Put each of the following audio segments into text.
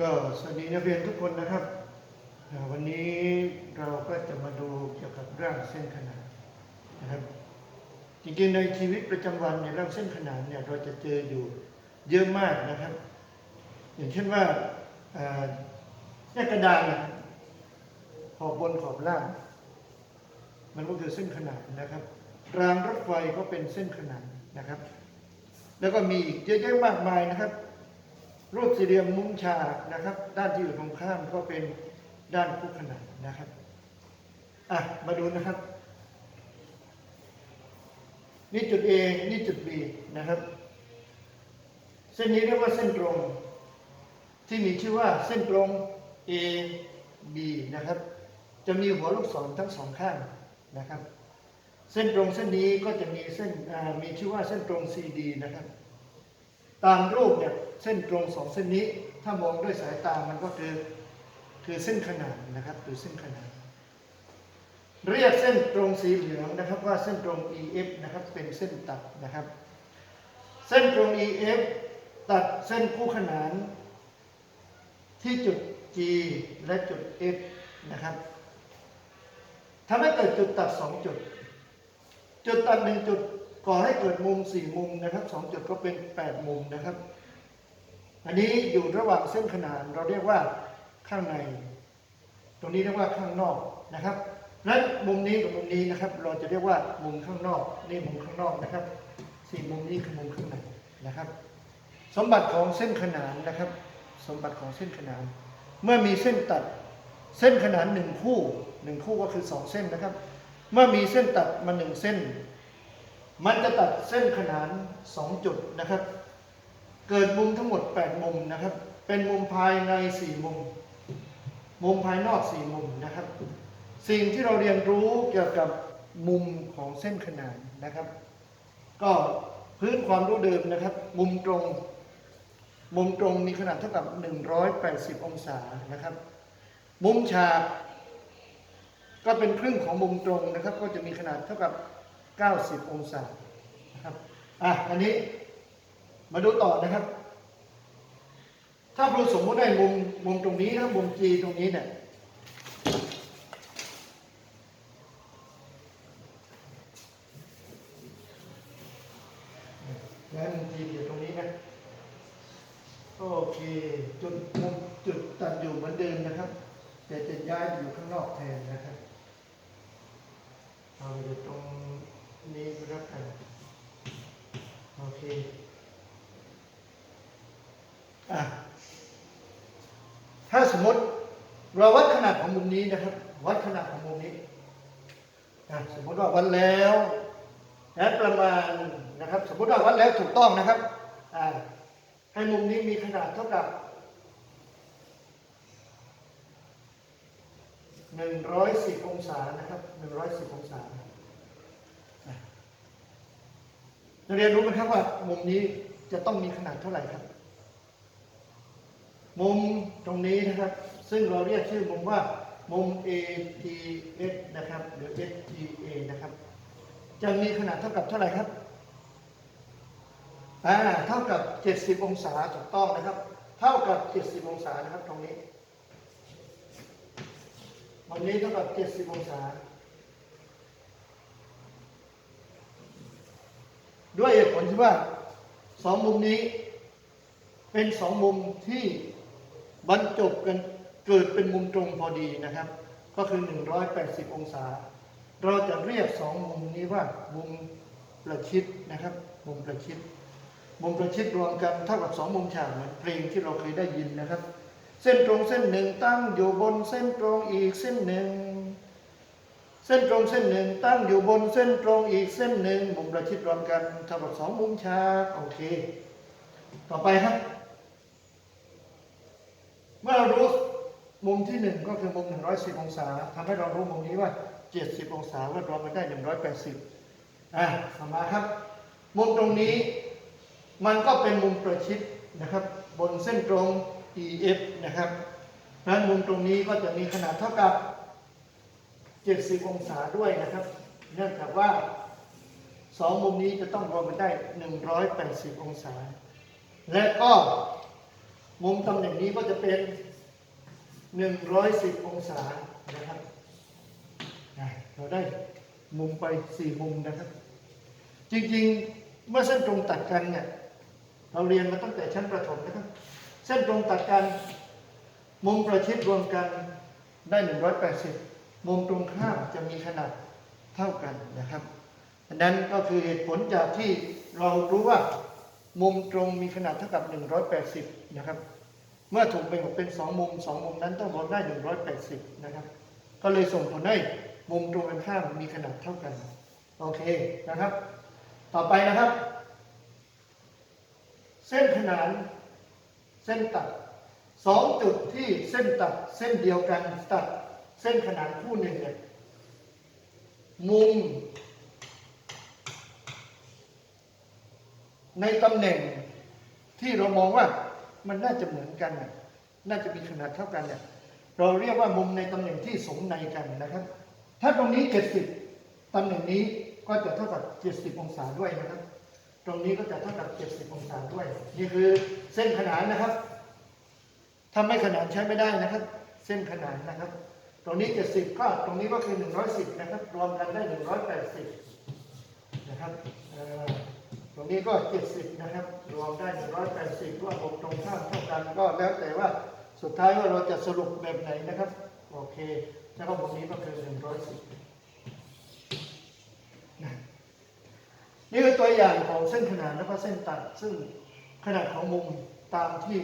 ก็สวัสดีนักเรียนทุกคนนะครับ วันนี้เราก็จะมาดูเกี่ยวกับเรื่องเส้นขนานนะครับ จริงๆในชีวิตประจำวันในยเรื่องเส้นขนานเนี่ยเราจะเจออยู่เยอะมากนะครับ อย่างเช่นว่าอ่าเนี่กระดานนะขอบบนขอบล่าง มันก็คือเส้นขนานนะครับ รางรถไฟก็เป็นเส้นขนานนะครับ แล้วก็มีอีกเยอะแยะมากมายนะครับ รูปสี่เหลี่ยมมุมฉากนะครับ ด้านที่อยู่ตรงข้ามก็เป็นด้านคู่ขนานนะครับอะมาดูนะครับ นี่จุด A นี่จุด B นะครับ เส้นนี้เรียกว่าเส้นตรง ที่มีชื่อว่าเส้นตรง A B นะครับ จะมีหัวลูกศรทั้งสองข้างนะครับ เส้นตรงเส้นนี้ก็จะมีเส้นมีชื่อว่าเส้นตรง CD นะครับ ตามรูปเนี่ยเส้นตรงสองเส้นนี้ ถ้ามองด้วยสายตามันก็คือคือเส้นขนานนะครับคือเส้นขนานเรียกเส้นตรงสีเหลืองนะครับว่าเส้นตรง EF นะครับเป็นเส้นตัดนะครับ เส้นตรง EF ตัดเส้นคู่ขนาน ที่จุด G และจุด F นะครับทำให้เกิดจุดตัดสองจุด จุดตัดหนึ่งจุด ก่อให้เกิดมุมสี่มุมนะครับสองจุดก็เป็นแปดมุมนะครับ อันนี้อยู่ระหว่างเส้นขนานเราเรียกว่าข้างใน ตรงนี้เรียกว่าข้างนอกนะครับและมุมนี้กับมุมนี้นะครับ เราจะเรียกว่ามุมข้างนอก นี่มุมข้างนอกนะครับสี่มุมนี้คือมุมข้างในนะครับ สมบัติของเส้นขนานนะครับ สมบัติของเส้นขนาน เมื่อมีเส้นตัดเส้นขนานหนึ่งคู่หนึ่งคู่ก็คือสองเส้นนะครับ เมื่อมีเส้นตัดมาหนึ่งเส้น มันจะตัดเส้นขนานสองจุดนะครับ เกิดมุมทั้งหมด 8 มุมนะครับ เป็นมุมภายใน 4 มุม มุมภายนอก 4 มุมนะครับ สิ่งที่เราเรียนรู้เกี่ยวกับมุมของเส้นขนานนะครับ ก็พื้นความรู้เดิมนะครับ มุมตรง มุมตรงมีขนาดเท่ากับ 180 องศานะครับ มุมฉากก็เป็นครึ่งของมุมตรงนะครับ ก็จะมีขนาดเท่ากับ 90 องศานะครับอะอันนี้มาดูต่อนะครับ ถ้าครูสมมติได้มุมมุมตรงนี้นะมุม G ตรงนี้เนี่ยแล้วมุม G อยู่ตรงนี้นะโอเคจุดมุมจุดตัดอยู่เหมือนเดิมนะครับแต่จะย้ายไปอยู่ข้างนอกแทนนะครับเอาอยู่ตรง นี้ก็แล้วกันโอเคอะถ้าสมมติเราวัดขนาดของมุมนี้นะครับ วัดขนาดของมุมนี้อะสมมติว่าวัดแล้วนะประมาณนะครับ สมมติว่าวัดแล้วถูกต้องนะครับอ่าให้มุมนี้มีขนาดเท่ากับ110องศานะครับ110องศาอะ นักเรียนรู้ไหมครับว่ามุมนี้จะต้องมีขนาดเท่าไหร่ครับ มุมตรงนี้นะครับ ซึ่งเราเรียกชื่อมุมว่ามุม ATS นะครับ หรือ STA นะครับ จะมีขนาดเท่ากับเท่าไหร่ครับอ่าเท่ากับ 70 องศาถูกต้องนะครับ เท่ากับ 70 องศานะครับตรงนี้มุมนี้เท่ากับ 70 องศา ด้วยเหตุผลที่ว่าสองมุมนี้ เป็นสองมุมที่บรรจบกันเกิดเป็นมุมตรงพอดีนะครับ ก็คือ 180 องศา เราจะเรียกสองมุมนี้ว่ามุมประชิดนะครับ มุมประชิด มุมประชิดรวมกันเท่ากับสองมุมฉากเหมือนเพลงที่เราเคยได้ยินนะครับ เส้นตรงเส้นหนึ่งตั้งอยู่บนเส้นตรงอีกเส้นหนึ่ง เส้นตรงเส้นหนึ่งตั้งอยู่บนเส้นตรงอีกเส้นหนึ่งมุมประชิดรวมกันเท่ากับสองมุมฉากโอเค ต่อไปครับเมื่อเรารู้มุมที่หนึ่งก็คือมุม 110 องศาทำให้เรารู้มุมนี้ว่า 70 องศาว่ารวมกันได้ 180อะต่อมาครับ มุมตรงนี้มันก็เป็นมุมประชิดนะครับ บนเส้นตรง EF นะครับดังนั้นมุมตรงนี้ก็จะมีขนาดเท่ากับ 70 องศาด้วยนะครับ เนื่องจากว่าสองมุมนี้จะต้องรวมกันได้ 180 องศา และก็มุมตำแหน่งนี้ก็จะเป็นหนึ่งร้องศานะครับเราได้มุมไปสี่มุมนะครับ จริงๆ เมื่อเส้นตรงตัดกันเนี่ยเราเรียนมาตั้งแต่ชั้นประถมนะครับ เส้นตรงตัดกัน มุมประชิดรวมกันได้ 180 มุมตรงข้ามจะมีขนาดเท่ากันนะครับอันนั้นก็คือเหตุผลจากที่เรารู้ว่ามุมตรงมีขนาดเท่ากับ 180 นะครับ เมื่อถูกแบ่งออกเป็น 2 มุม 2 มุมนั้นต้องรวมได้ 180 นะครับ ก็เลยส่งผลให้มุมตรงกันข้ามมีขนาดเท่ากัน โอเคนะครับ ต่อไปนะครับ เส้นขนานเส้นตัดสองจุดที่เส้นตัดเส้นเดียวกันตัด ส้นขนานคู่หนึ่งเนี่ยมุม ในตำแหน่งที่เรามองว่ามันน่าจะเหมือนกันน่ะน่าจะมีขนาดเท่ากันเนี่ยเราเรียกว่ามุมในตำแหน่งที่สมในกันนะครับ ถ้าตรงนี้ 70ตำแหน่งนี้ก็จะเท่ากับ 70 องศาด้วยนะครับ ตรงนี้ก็จะเท่ากับ 70 องศาด้วย นี่คือเส้นขนานนะครับถ้าไม่ขนานใช้ไม่ได้นะครับ เส้นขนานนะครับ ตรงนี้ 70 ก็ตรงนี้ก็คือ 110 นะครับ รวมกันได้ 180 นะครับตรงนี้ก็ 70 นะครับ รวมได้ 180ร่วมหกตรงข้ามเท่ากันก็แล้วแต่ว่าสุดท้ายว่าเราจะสรุปแบบไหนนะครับ โอเคแล้วก็ตรงนี้ก็คือ 110นะนี่คือตัวอย่างของเส้นขนานแล้วก็เส้นตัดซึ่งขนาดของมุมตามที่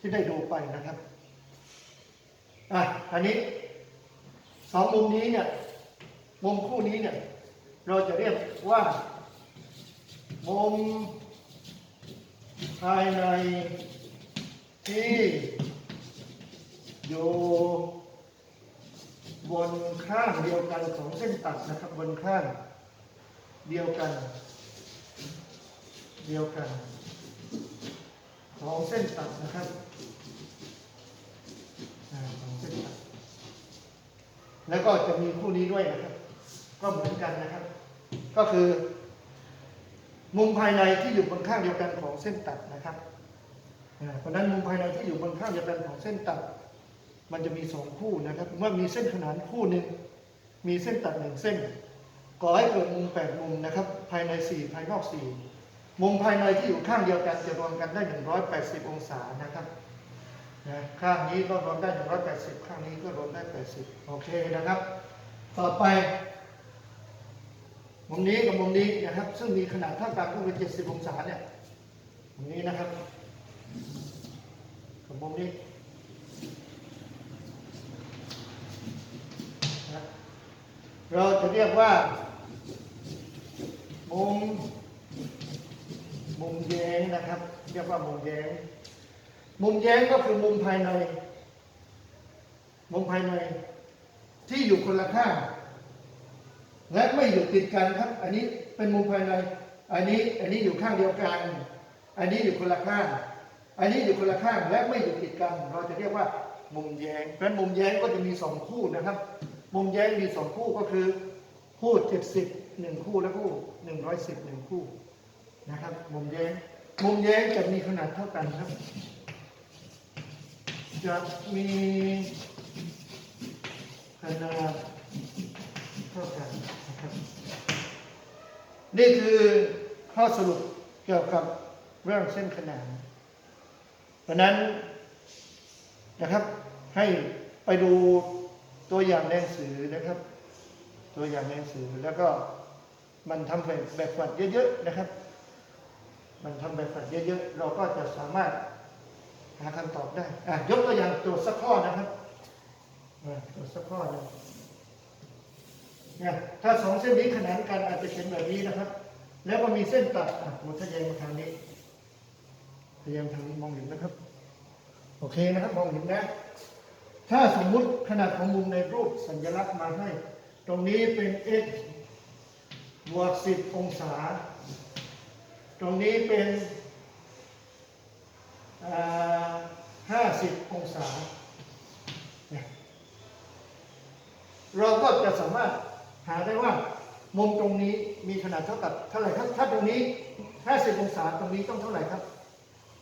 ที่ได้ดูไปนะครับ อะอันนี้สองมุมนี้เนี่ยมุมคู่นี้เนี่ย เราจะเรียกว่ามุมภายในที่อยู่บนข้างเดียวกันของเส้นตัดนะครับบนข้างเดียวกัน เดียวกันของเส้นตัดนะครับอ่าของเส้นตัด แล้วก็จะมีคู่นี้ด้วยนะครับ ก็เหมือนกันนะครับ ก็คือ มุมภายในที่อยู่บนข้างเดียวกันของเส้นตัดนะครับเพราะฉะนั้นมุมภายในที่อยู่บนข้างเดียวกันของเส้นตัด มันจะมีสองคู่นะครับ เมื่อมีเส้นขนานคู่หนึ่งมีเส้นตัดหนึ่งเส้นก่อให้เกิดมุมแปดมุมนะครับ ภายในสี่ภายนอกสี่มุมภายในที่อยู่ข้างเดียวกันจะรวมกันได้ 180 องศานะครับ นะข้างนี้ก็รวมได้180ข้างนี้ก็รวมได้80โอเคนะครับ ต่อไป มุมนี้กับมุมนี้นะครับ ซึ่งมีขนาดเท่ากันก็เป็น70องศาเนี่ยมุมนี้นะครับกับมุมนี้เราจะเรียกว่า มุม มุมแย้งนะครับ เรียกว่ามุมแย้ง มุมแย้งก็คือมุมภายใน มุมภายใน ที่อยู่คนละข้างและไม่อยู่ติดกันครับ อันนี้เป็นมุมภายใน อันนี้อันนี้อยู่ข้างเดียวกัน อันนี้อยู่คนละข้าง อันนี้อยู่คนละข้างและไม่อยู่ติดกัน เราจะเรียกว่ามุมแย้งเพราะฉะนั้นมุมแย้งก็จะมีสองคู่นะครับ มุมแย้งมีสองคู่ก็คือคู่เจ็ดสิบหนึ่งคู่และคู่หนึ่งร้อยสิบหนึ่งคู่นะครับ มุมแย้งมุมแย้งจะมีขนาดเท่ากันครับ จะมีขนาดเท่ากันนะครับนี่คือข้อสรุปเกี่ยวกับเรื่องเส้นขนานเพราะนั้นนะครับให้ไปดูตัวอย่างในหนังสือนะครับ ตัวอย่างในหนังสือแล้วก็มันทำแบบแบบฝึกเยอะๆนะครับ มันทำแบบฝึกเยอะๆเราก็จะสามารถ หาคำตอบได้อะยกตัวอย่างโจทย์สักข้อนะครับโจทย์สักข้อนึงเนี่ยถ้าสองเส้นนี้ขนานกันอาจจะเขียนแบบนี้นะครับ แล้วก็มีเส้นตัดอะหมุนทะแยงมาทางนี้ทะแยงทางนี้มองเห็นนะครับ โอเคนะครับมองเห็นนะ ถ้าสมมุติขนาดของมุมในรูปสัญลักษณ์มาให้ ตรงนี้เป็น x บวก10 องศา ตรงนี้เป็น อ่า50องศาเนี่ยเราก็จะสามารถหาได้ว่ามุมตรงนี้มีขนาดเท่ากับเท่าไหร่ครับ ถ้าตรงนี้ 50 องศาตรงนี้ต้องเท่าไหร่ครับ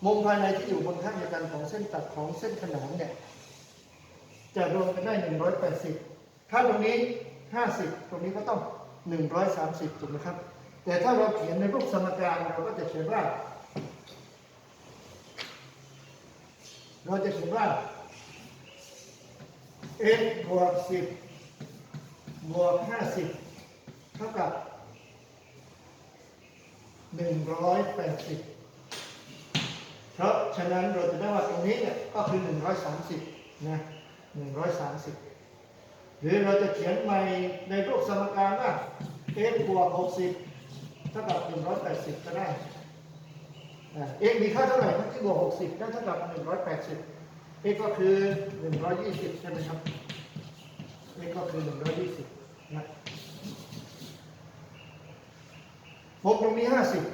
มุมภายในที่อยู่บนข้างเดียวกันของเส้นตัดของเส้นขนานเนี่ย จะรวมกันได้ 180 ถ้าตรงนี้ 50 ตรงนี้ก็ต้อง 130 ถูกไหมครับ แต่ถ้าเราเขียนในรูปสมการเราก็จะเขียนว่า เราจะเขียนว่า x บวก10บวก50 เท่ากับ 180 เพราะฉะนั้นเราจะได้ว่าตรงนี้เนี่ยก็คือ 130 นะ 130 หรือเราจะเขียนใหม่ในรูปสมการว่า x บวก60 เท่ากับ 180 ก็ได้ เอ็กมีค่าเท่าไหร่ครับที่บวกหกสิบได้เท่ากับหนึ่งร้อยแปดสิบเอ็กก็คือหนึ่งร้อยยี่สิบใช่ไหมครับเอ็กก็คือหนึ่งร้อยยี่สิบนะหกตรงนี้ห้าสิบ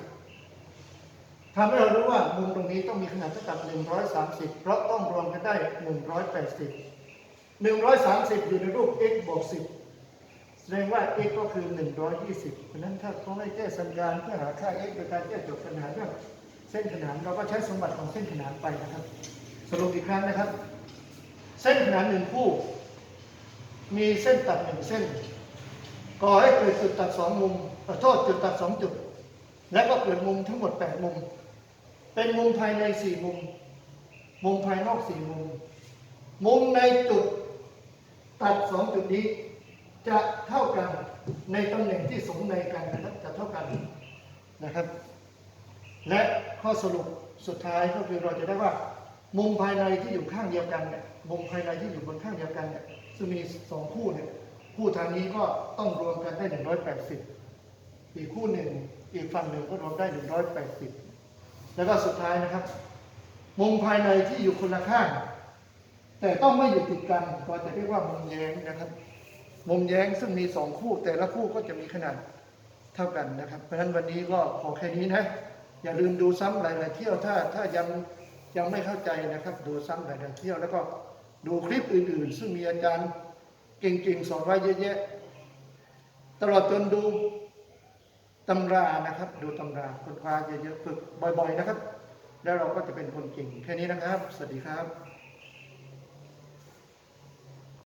ทำให้เรารู้ว่ามุมตรงนี้ต้องมีขนาดเท่ากับหนึ่งร้อยสามสิบเพราะต้องรวมกันได้หนึ่งร้อยแปดสิบหนึ่งร้อยสามสิบอยู่ในรูปเอ็กบวกสิบแสดงว่า x ก็คือหนึ่งร้อยยี่สิบเพราะนั้นถ้าเขาให้แก้สัญญาณเพื่อหาค่า x โดยการแก้โจทย์ปัญหาเรื่อง เส้นขนานเราก็ใช้สมบัติของเส้นขนานไปนะครับ สรุปอีกครั้งนะครับ เส้นขนานหนึ่งคู่ มีเส้นตัดหนึ่งเส้น ก่อให้เกิดจุดตัดสองมุมขอโทษจุดตัดสองจุด และก็เกิดมุมทั้งหมดแปดมุม เป็นมุมภายในสี่มุม มุมภายนอกสี่มุม มุมในจุดตัดสองจุดนี้จะเท่ากันในตำแหน่งที่สมในกันนะครับจะเท่ากันนะครับ และข้อสรุปสุดท้ายก็คือเราจะได้ว่า มุมภายในที่อยู่ข้างเดียวกันเนี่ยมุมภายในที่อยู่บนข้างเดียวกันเนี่ยซึ่งมีสองคู่เนี่ยคู่ทางนี้ก็ต้องรวมกันได้ 180 อีกคู่หนึ่งอีกฝั่งหนึ่งก็รวมได้ 180 แล้วก็สุดท้ายนะครับ มุมภายในที่อยู่คนละข้าง แต่ต้องไม่อยู่ติดกันเราจะเรียกว่ามุมแย้งนะครับ มุมแย้งซึ่งมีสองคู่ แต่ละคู่ก็จะมีขนาดเท่ากันนะครับ เพราะฉะนั้นวันนี้ก็ขอแค่นี้นะ อย่าลืมดูซ้ำหลาย ๆ เที่ยวถ้าถ้ายังยังไม่เข้าใจนะครับ ดูซ้ำหลาย ๆ เที่ยวแล้วก็ดูคลิปอื่น ๆ ซึ่งมีอาจารย์เก่ง ๆ สอนไว้เยอะแยะ ตลอดจนดูตำรานะครับ ดูตำราคนคว้าเยอะ ๆ ฝึกบ่อย ๆ นะครับ แล้วเราก็จะเป็นคนเก่งแค่นี้นะครับ สวัสดีครับ